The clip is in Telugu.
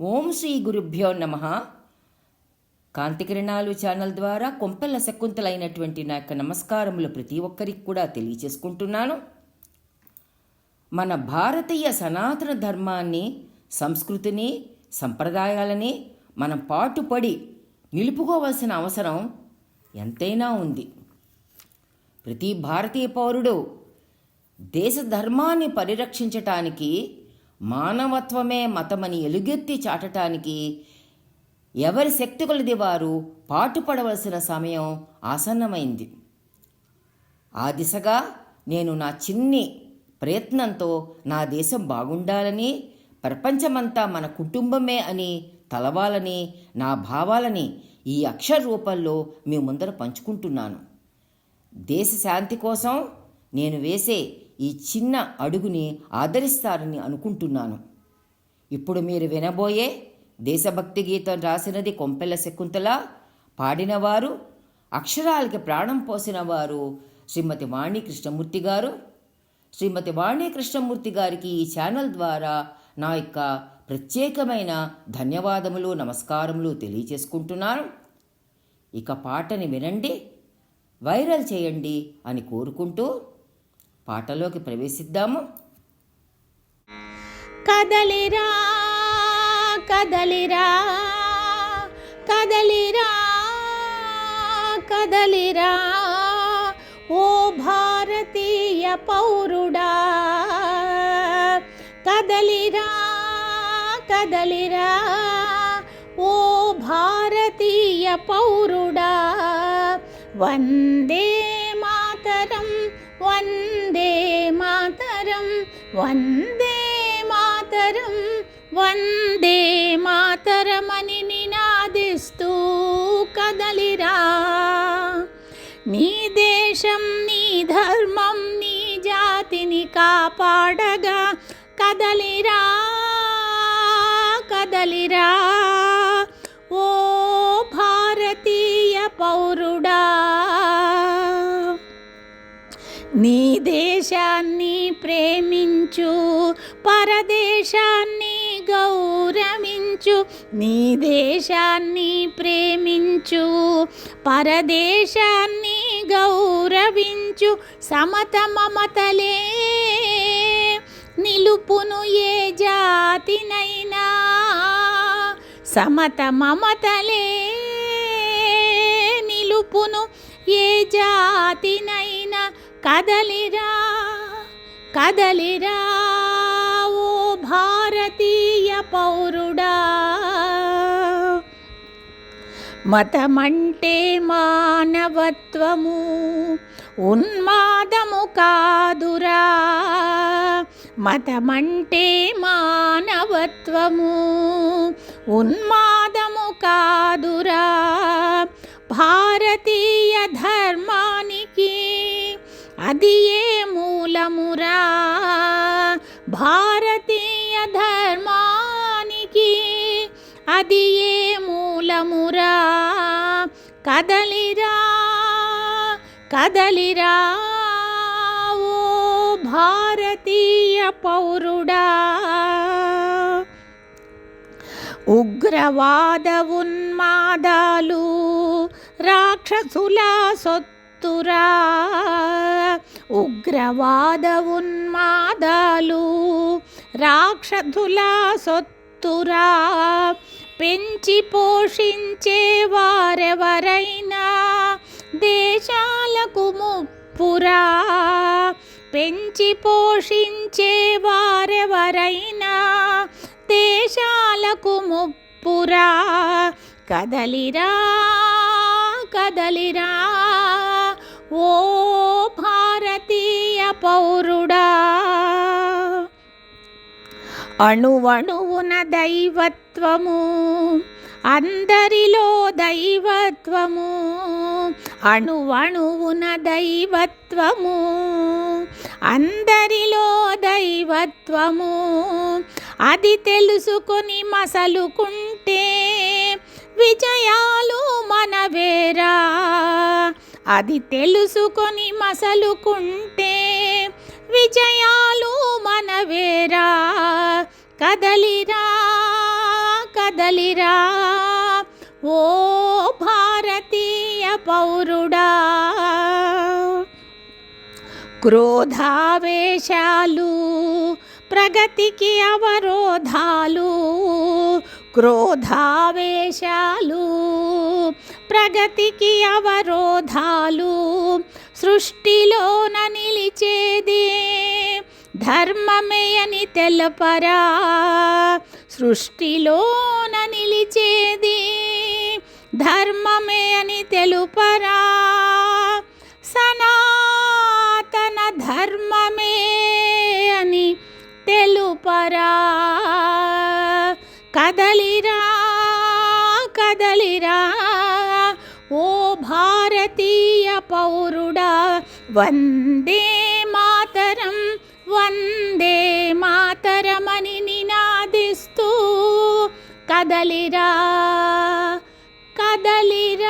ఓం శ్రీ గురుభ్యో నమ. కాంతికిరణాలు ఛానల్ ద్వారా కొంపెల్ల శకుంతలైనటువంటి నా యొక్క నమస్కారములు ప్రతి ఒక్కరికి కూడా తెలియచేసుకుంటున్నాను. మన భారతీయ సనాతన ధర్మాన్ని సంస్కృతిని సంప్రదాయాలని మనం పాటుపడి నిలుపుకోవాల్సిన అవసరం ఎంతైనా ఉంది. ప్రతి భారతీయ పౌరుడు దేశ ధర్మాన్ని పరిరక్షించటానికి మానవత్వమే మతమని ఎలుగెత్తి చాటటానికి ఎవరి శక్తి కొలది వారు పాటుపడవలసిన సమయం ఆసన్నమైంది. ఆ దిశగా నేను నా చిన్ని ప్రయత్నంతో నా దేశం బాగుండాలని ప్రపంచమంతా మన కుటుంబమే అని తలవాలని నా భావాలని ఈ అక్షర రూపంలో మీ ముందర పంచుకుంటున్నాను. దేశ శాంతి కోసం నేను వేసే ఈ చిన్న అడుగుని ఆదరిస్తారని అనుకుంటున్నాను. ఇప్పుడు మీరు వినబోయే దేశభక్తి గీతం రాసినది కొంపెల్ల శకుంతల పాడినవారు అక్షరాలకి ప్రాణం పోసిన వారు శ్రీమతి వాణి కృష్ణమూర్తి గారు. శ్రీమతి వాణి కృష్ణమూర్తి గారికి ఈ ఛానల్ ద్వారా నా యొక్క ప్రత్యేకమైన ధన్యవాదములు నమస్కారములు తెలియచేసుకుంటున్నాను. ఇక పాటని వినండి వైరల్ చేయండి అని కోరుకుంటూ పాటలోకి ప్రవేశిద్దాము. కదలిరా కదలిరా కదలిరా కదలిరా ఓ భారతీయ పౌరుడా. కదలిరా కదలిరా ఓ భారతీయ పౌరుడా. వందే మాతరం వందే మాతరం వందే మాతరం వందే మాతరమని నినాదిస్తూ కదలిరా నీ దేశం నీ ధర్మం నీ జాతిని కాపాడగా కదలిరా కదలిరా నీ దేశాన్ని ప్రేమించు పరదేశాన్ని గౌరవించు నీ దేశాన్ని ప్రేమించు పరదేశాన్ని గౌరవించు సమత మమతలే నిలుపును ఏ జాతినైనా సమత మమతలే నిలుపును ఏ జాతినైనా కదలిరా కదలిరా ఓ భారతీయ పౌరుడా. మతమంటే మానవత్వము ఉన్మాదము కాదురా. మతమంటే మానవత్వము ఉన్మాదము కాదురా. భారత అది ఏ మూలమురా? భారతీయ ధర్మానికి అది ఏ మూలమురా? కదలిరా కదలిరా ఓ భారతీయ పౌరుడా? ఉగ్రవాద ఉన్మాదాలు రాక్షసుల సొత్తురా ఉగ్రవాద ఉన్మాదాలు రాక్షసుల సొత్తురా పెంచి పోషించే వారెవరైనా దేశాలకు ముప్పురా పెంచి పోషించే వారెవరైనా దేశాలకు ముప్పురా కదలిరా కదలిరా. ఓ భారతీయ పౌరుడా అణువణువున దైవత్వము అందరిలో దైవత్వము అణువణువున దైవత్వము అందరిలో దైవత్వము. అది తెలుసుకొని మసలుకుంటే విజయా అది తెలుసుకొని మసలుకుంటే విజయాలు మనవేరా. కదలిరా కదలిరా ఓ భారతీయ పౌరుడా. క్రోధావేశాలు ప్రగతికి అవరోధాలు క్రోధావేశాలు ప్రగతికి అవరోధాలు సృష్టిలోన నిలిచేదే. ధర్మమే అని తెలపరా. సృష్టిలోన నిలిచేది. ధర్మమే అని తెలుపరా. సనాతన ధర్మమే అని తెలుపరా. కదలిరా కదలిరా. భారతీయ పౌరుడా వందే మాతరం వందే మాతరమని నినాదిస్తూ కదలిరా కదలిరా.